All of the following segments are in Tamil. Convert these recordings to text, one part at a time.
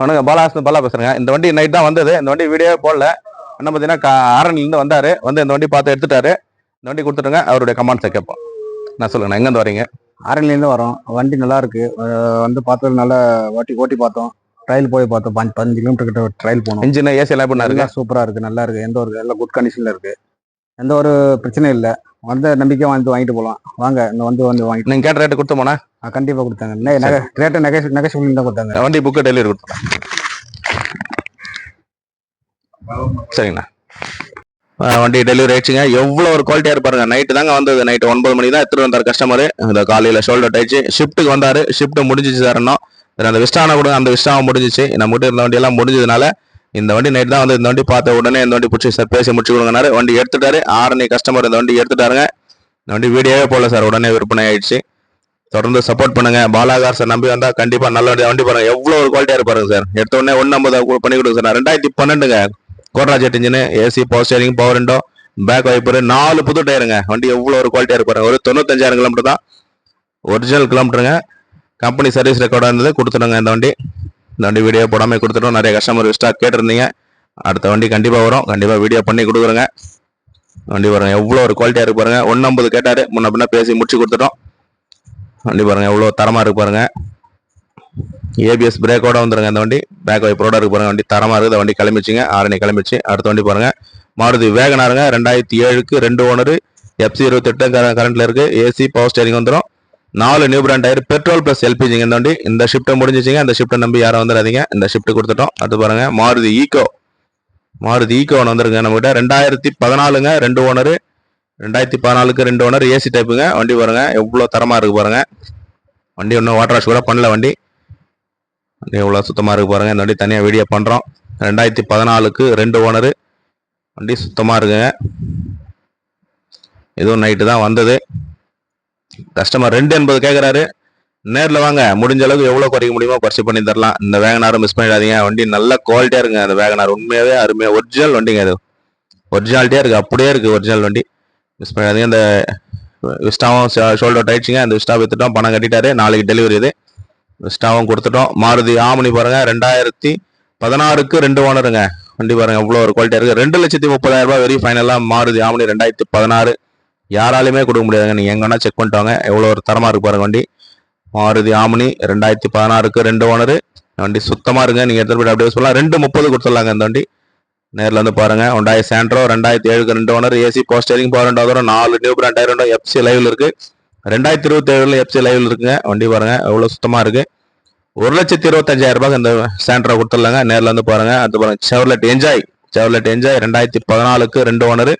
வணக்கம் பாலாசன் பாலா பேசுறேங்க. இந்த வண்டி நைட் தான் வந்தது. இந்த வண்டி வீடியோ போடல. என்ன பார்த்தீங்கன்னா ஆரணிலேருந்து வந்தாரு. வந்து இந்த வண்டி பார்த்து எடுத்துட்டாரு. இந்த வண்டி கொடுத்துருங்க அவருடைய கமெண்ட்ஸை கேட்போம். நான் சொல்லுங்க எங்கேருந்து வரீங்க? ஆரணிலேருந்து வரோம். வண்டி நல்லா இருக்கு. வந்து பார்த்தது நல்லா ஓட்டி ஓட்டி பார்த்தோம். ட்ரையல் போய் பார்த்தோம். பஞ்சு பதினஞ்சு கிலோமீட்டர் கிட்ட ட்ரையல் போனோம். இன்ஜின் ஏசி எல்லாம் எப்படி இருக்கு? நல்லா சூப்பரா இருக்கு. நல்லா இருக்கு. எந்த ஒரு எல்லாம் குட் கண்டிஷன்ல இருக்கு. எந்த ஒரு பிரச்சனையும் இல்லை. வந்த நம்பிக்கை வந்து வாங்கிட்டு போகலாம் வாங்க இந்த வந்து வந்து வாங்கிட்டு நீங்க கேட்ட ரேட்டு கொடுத்து போனா? ஆ, கண்டிப்பா கொடுத்தாங்க. நெக- ரேட்டை நெகை நெகசிபிள் தான் கொடுத்தாங்க. வண்டி புக்கு டெலிவரி கொடுத்துருங்க சரிங்கண்ணா. வண்டி டெலிவரி ஆயிடுச்சுங்க. எவ்வளோ ஒரு குவாலிட்டியாக இருப்பாருங்க. நைட்டு தாங்க வந்தது. நைட்டு ஒன்பது மணி தான் எடுத்துட்டு வந்தார் கஸ்டமர் இந்த காலையில் ஷோல்டர் ஆயிடுச்சு. ஷிஃப்ட்டுக்கு வந்தார். ஷிஃப்ட் முடிஞ்சிச்சு சார் இன்னும். அந்த விஸ்டான கூட அந்த விஸ்டாவும் முடிஞ்சிச்சு. நம்ம கிட்ட இருந்த வண்டியெல்லாம் முடிஞ்சதுனால இந்த வண்டி நைட் தான் வந்து இந்த வண்டி பார்த்த உடனே இந்த வண்டி பிடிச்சி சார் பேசி முடிச்சு கொடுங்கனாரு வண்டி எடுத்துட்டாரு. ஆரணி கஸ்டமர் இந்த வண்டி எடுத்துட்டாருங்க. இந்த வண்டி வீடியோவே போடல சார் உடனே விற்பனை ஆயிடுச்சு. தொடர்ந்து சப்போர்ட் பண்ணுங்க. பாலாகார் சார் நம்பி வந்தால் கண்டிப்பாக நல்ல வண்டி வண்டி பாருங்க. எவ்வளோ ஒரு குவாலிட்டியாக இருப்பாருங்க சார் எடுத்த உடனே ஒன்று ஐம்பது பண்ணி கொடுங்க சார் ரெண்டாயிரத்தி பன்னெண்டுங்க. கோட்ராஜெட் engine AC power steering power window back wiper நாலு புது டயருங்க வண்டி எவ்வளோ ஒரு குவாலிட்டியாக இருப்பாரு ஒரு தொண்ணூத்தஞ்சாயிரம் கிலோமீட்டர் தான். ஒரிஜினல் கிலோமீட்டருங்க கம்பெனி சர்வீஸ் ரெக்கார்டாக இருந்தது. கொடுத்துருங்க இந்த வண்டி. இந்த வண்டி வீடியோ போடாமல் கொடுத்துட்டோம். நிறைய கஸ்டமர் விஸ்டாக கேட்டிருந்தீங்க. அடுத்த வண்டி கண்டிப்பாக வரும். கண்டிப்பாக வீடியோ பண்ணி கொடுக்குறேங்க. வண்டி பாருங்கள் எவ்வளோ ஒரு குவாலிட்டியாக இருக்கு பாருங்கள் ஒன்று ஐம்பது கேட்டார். முன்ன பின்ன பேசி முடிச்சு கொடுத்துட்டோம். வண்டி பாருங்கள் எவ்வளோ தரமாக இருக்கு பாருங்கள் ஏபிஎஸ் பிரேக்கோட வந்துருங்க அந்த வண்டி. பேக் வைப்பரோட இருக்கு பாருங்கள் வண்டி தரமாக இருக்குது அந்த வண்டி கிளம்பிச்சுங்க. ஆரணி கிளம்பிச்சு. அடுத்த வண்டி பாருங்கள் மாருதி வேகனாருங்க. ரெண்டாயிரத்தி ஏழுக்கு ரெண்டு ஓனர். எஃப்சி இருபத்தெட்டு கரண்ட்டில் இருக்குது ஏசி பவர் ஸ்டேரிங் வந்துடும் நாலு new brand tyre petrol plus எல்பிஜிங்க இந்த வண்டி இந்த ஷிஃப்ட்டை முடிஞ்சிச்சிங்க. இந்த ஷிஃப்ட்டை நம்பி யாரும் வந்துடாதீங்க இந்த ஷிஃப்ட் கொடுத்துட்டோம். அடுத்து பாருங்க மாருதி ஈகோ மாருதி ஈகோ ஒன்று வந்துருங்க நம்மகிட்ட. ரெண்டாயிரத்தி பதினாலுங்க ரெண்டு ஓனரு ரெண்டாயிரத்தி பதினாலுக்கு ரெண்டு ஓனர் ஏசி டைப்புங்க வண்டி பாருங்க எவ்வளோ தரமாக இருக்கு பாருங்க. வண்டி ஒன்றும் வாட்டர் வாஷ் கூட பண்ணல வண்டி. வண்டி எவ்வளோ சுத்தமாக இருக்கு பாருங்க. இந்த வண்டி தனியாக வீடியோ பண்ணுறோம் ரெண்டாயிரத்தி பதினாலுக்கு ரெண்டு ஓனரு வண்டி சுத்தமாக இருக்குங்க. இதுவும் நைட்டு தான் வந்தது. கஸ்டமர் ரெண்டு எண்பது கேட்குறாரு நேரில் வாங்க முடிஞ்ச அளவுக்கு எவ்வளோ குறைக்க முடியுமோ குறைச்சி பண்ணி தரலாம். இந்த வேகனாரும் மிஸ் பண்ணிடாதீங்க. வண்டி நல்ல குவாலிட்டியாக இருக்குங்க. அந்த வேகனார் உண்மையாகவே அருமையாக ஒரிஜினல் வண்டிங்க அது ஒரிஜினாலிட்டியாக இருக்குது அப்படியே இருக்குது ஒரிஜினல் வண்டி. மிஸ் பண்ணிடாதீங்க. அந்த விஸ்டாவும் ஷோல்டர் ஆயிடுச்சுங்க அந்த விஸ்டா வித்துட்டோம். பணம் கட்டிட்டாரு. நாளைக்கு டெலிவரி இது. விஸ்டாவும் கொடுத்துட்டோம். மாருதி ஆமணி பாருங்கள் ரெண்டாயிரத்தி பதினாறுக்கு ரெண்டு ஓனருங்க வண்டி பாருங்க. எவ்வளோ ஒரு குவாலிட்டியாக இருக்குது ரெண்டு லட்சத்தி முப்பதாயிரம் ரூபாய் வெரி ஃபைனலாக மாறுதி ஆமணி ரெண்டாயிரத்தி பதினாறு. யாராலையுமே கொடுக்க முடியாதுங்க. நீங்கள் எங்கே வேணால் செக் பண்ணிட்டு வாங்க. எவ்வளோ ஒரு தரமாக இருக்கு பாருங்க வண்டி. மாருதி ஆமணி ரெண்டாயிரத்தி பதினாறுக்கு ரெண்டு ஓனரு. வண்டி சுத்தமாக இருங்க நீங்கள் எடுத்துகிட்டு போய் அப்படியே சொல்லலாம் ரெண்டு முப்பது கொடுத்துடலாங்க இந்த வண்டி. நேரில் வந்து பாருங்க. ஒண்டாயிரம் சேண்ட்ரோ ரெண்டாயிரத்தி ஏழுக்கு ரெண்டு ஓனர். ஏசி போஸ்டரிங் பவர் ரெண்டு வரும் நாலு நியூ பிராண்ட் ரெண்டோ எஃப்சி லைவில் இருக்குது ரெண்டாயிரத்தி இருபத்தி ஏழில் எஃப்சி லைவில் இருக்குங்க. வண்டி பாருங்க. எவ்வளோ சுத்தமாக இருக்குது ஒரு லட்சத்தி இருபத்தஞ்சாயிரம் ரூபாய்க்கு இந்த சாண்ட்ரோ கொடுத்துடலாங்க. நேரில் வந்து பாருங்க. அது பாருங்க. செவர்லெட் என்ஜாய் செவர்லெட் என்ஜாய் ரெண்டாயிரத்தி பதினாலுக்கு ரெண்டு owner.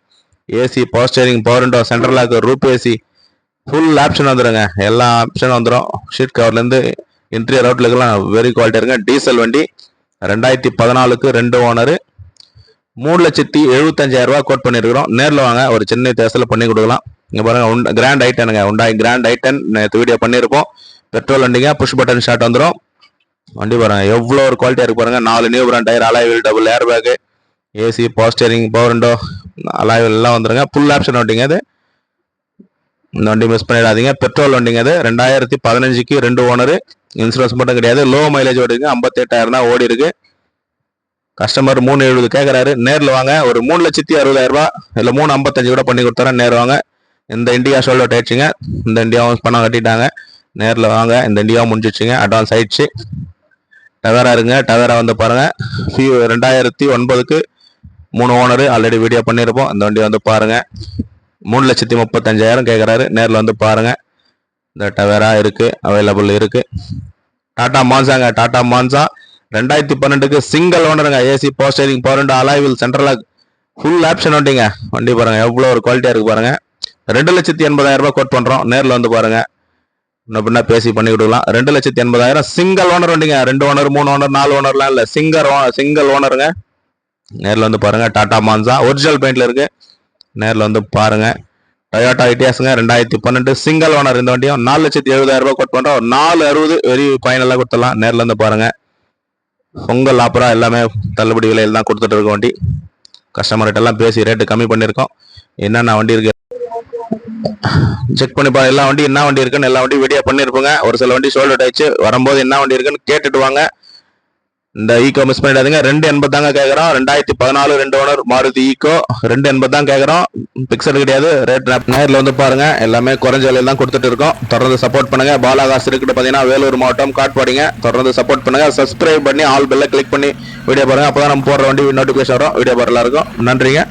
AC power steering power window central lock roof AC full option வந்துடுங்க எல்லா ஆப்ஷனும் வந்துடும் ஷீட் கவர்லேருந்து இன்டீரியர் அவுட்லுக்கெல்லாம் வெரி குவாலிட்டி இருங்க டீசல் வண்டி ரெண்டாயிரத்தி பதினாலுக்கு ரெண்டு ஓனர் மூணு லட்சத்தி எழுபத்தஞ்சாயிரம் ரூபா கோட் பண்ணியிருக்கிறோம் நேரில் வாங்க ஒரு சின்ன தேசத்தில் பண்ணி கொடுக்கலாம். இங்கே பாருங்கள் உண்ட கிராண்ட் ஐட்டனுங்க உண்டாய் கிராண்ட் ஐட்டன் நேற்று வீடியோ பண்ணியிருப்போம். பெட்ரோல் வண்டிங்க புஷ் பட்டன் ஷாட் வந்துடும் வண்டி பாருங்க எவ்வளோ ஒரு குவாலிட்டியாக இருக்கு பாருங்க. நாலு new brand tyre alloy wheel double air bag AC power steering power window alloy எல்லாம் வந்துருங்க. ஃபுல் ஆப்ஷன் வண்டிங்க அது. இந்த வண்டி மிஸ் பண்ணிடாதீங்க. பெட்ரோல் வண்டிங்க அது. ரெண்டாயிரத்தி பதினஞ்சுக்கு ரெண்டு ஓனர் இன்சூரன்ஸ் மட்டும் கிடையாது. லோ மைலேஜ் ஓடிங்க ஐம்பத்தெட்டாயிரம் தான் ஓடி இருக்கு. கஸ்டமர் மூணு எழுபது கேட்குறாரு நேரில் வாங்க. ஒரு மூணு லட்சத்தி அறுபதாயிரம் ரூபா இல்லை மூணு ஐம்பத்தஞ்சு கூட பண்ணி கொடுத்தாரன் நேர் வாங்க. இந்த இந்தியா அவுட் ஆயிடுச்சுங்க. இந்த இந்தியாவும் பணம் கட்டிட்டாங்க. நேரில் வாங்க. இந்த இந்தியாவும் முடிஞ்சிச்சுங்க அட்வான்ஸ் ஆயிடுச்சு. டவேரா இருங்க. டவேரா வந்து பாருங்க. ஃபியூ ரெண்டாயிரத்தி ஒன்பதுக்கு மூணு ஓனரு ஆல்ரெடி வீடியோ பண்ணியிருப்போம் இந்த வண்டி வந்து பாருங்கள் மூணு லட்சத்தி முப்பத்தஞ்சாயிரம் கேட்குறாரு நேரில் வந்து பாருங்கள் இந்த டவேரா இருக்குது அவைலபிள் இருக்குது டாடா மான்சாங்க டாடா மான்சா. ரெண்டாயிரத்தி பன்னெண்டுக்கு சிங்கிள் ஓனருங்க ஏசி போஸ்டரிங் பவர் அலாய்வில் சென்ட்ரலாக ஃபுல் ஆப்ஷன் வண்டிங்க. வண்டி பாருங்கள் எவ்வளோ ஒரு குவாலிட்டியாக இருக்குது பாருங்கள் ரெண்டு லட்சத்தி எண்பதாயிரம் ரூபாய் கோட் பண்ணுறோம் நேரில் வந்து பாருங்கள் இன்னும் பேசி பண்ணி கொடுக்கலாம். ரெண்டு லட்சத்தி எண்பதாயிரம் சிங்கிள் ஓனர் வண்டிங்க. ரெண்டு ஓனர் மூணு ஓனர் நாலு ஓனர்லாம் இல்லை. சிங்கர் சிங்கிள் ஓனருங்க நேரில் வந்து பாருங்க டாடா மான்சா. ஒரிஜினல் பெயிண்ட்ல இருக்கு. நேரில் வந்து பாருங்க. டொயோட்டா ஐடியாஸுங்க ரெண்டாயிரத்தி பன்னெண்டு. சிங்கிள் ஓனர் இந்த வண்டியும் நாலு லட்சத்தி எழுபதாயிரம் ரூபாய் கோட் பண்ணுறோம் ஒரு நாலு அறுபது வெரி ஃபைனலாக கொடுத்துடலாம். நேரில் வந்து பாருங்க. பொங்கல் ஆப்பரா எல்லாமே தள்ளுபடி விலையில் தான் கொடுத்துட்டு இருக்க வண்டி. கஸ்டமர்கிட்ட எல்லாம் பேசி ரேட்டு கம்மி பண்ணியிருக்கோம். என்னென்ன வண்டி இருக்கு? செக் பண்ணி பாருங்க. எல்லா வண்டி என்ன வண்டி இருக்குன்னு எல்லா வண்டி வீடியோ பண்ணியிருப்போங்க. ஒரு சில வண்டி சோல்ட் ஆயிடுச்சு. வரும்போது என்ன வண்டி இருக்குன்னு கேட்டுட்டு வாங்க. இந்த ஈகோ மிஸ் பண்ணிடாதீங்க. ரெண்டு எண்பது தாங்க கேட்குறோம் ரெண்டாயிரத்தி பதினாலு ரெண்டு ஓனர் மாருதி ஈக்கோ ரெண்டு எண்பது தான் கேட்குறோம் பிக்சல் கிடையாது. ரேட் நேரில் வந்து பாருங்க. எல்லாமே குறைஞ்ச விலையில் தான் கொடுத்துட்டு இருக்கோம். தொடர்ந்து சப்போர்ட் பண்ணுங்க. பாலாகாசு இருக்கிட்ட பார்த்தீங்கன்னா வேலூர் மாவட்டம் காட்பாடிங்க. தொடர்ந்து சப்போர்ட் பண்ணுங்க. சப்ஸ்கிரைப் பண்ணி ஆல் பெல்ல கிளிக் பண்ணி வீடியோ பாருங்க. அப்பதான் நம்ம போடுற வண்டி நோட்டிஃபிகேஷன் வரும். வீடியோ பாரு எல்லாருக்கும் நன்றிங்க.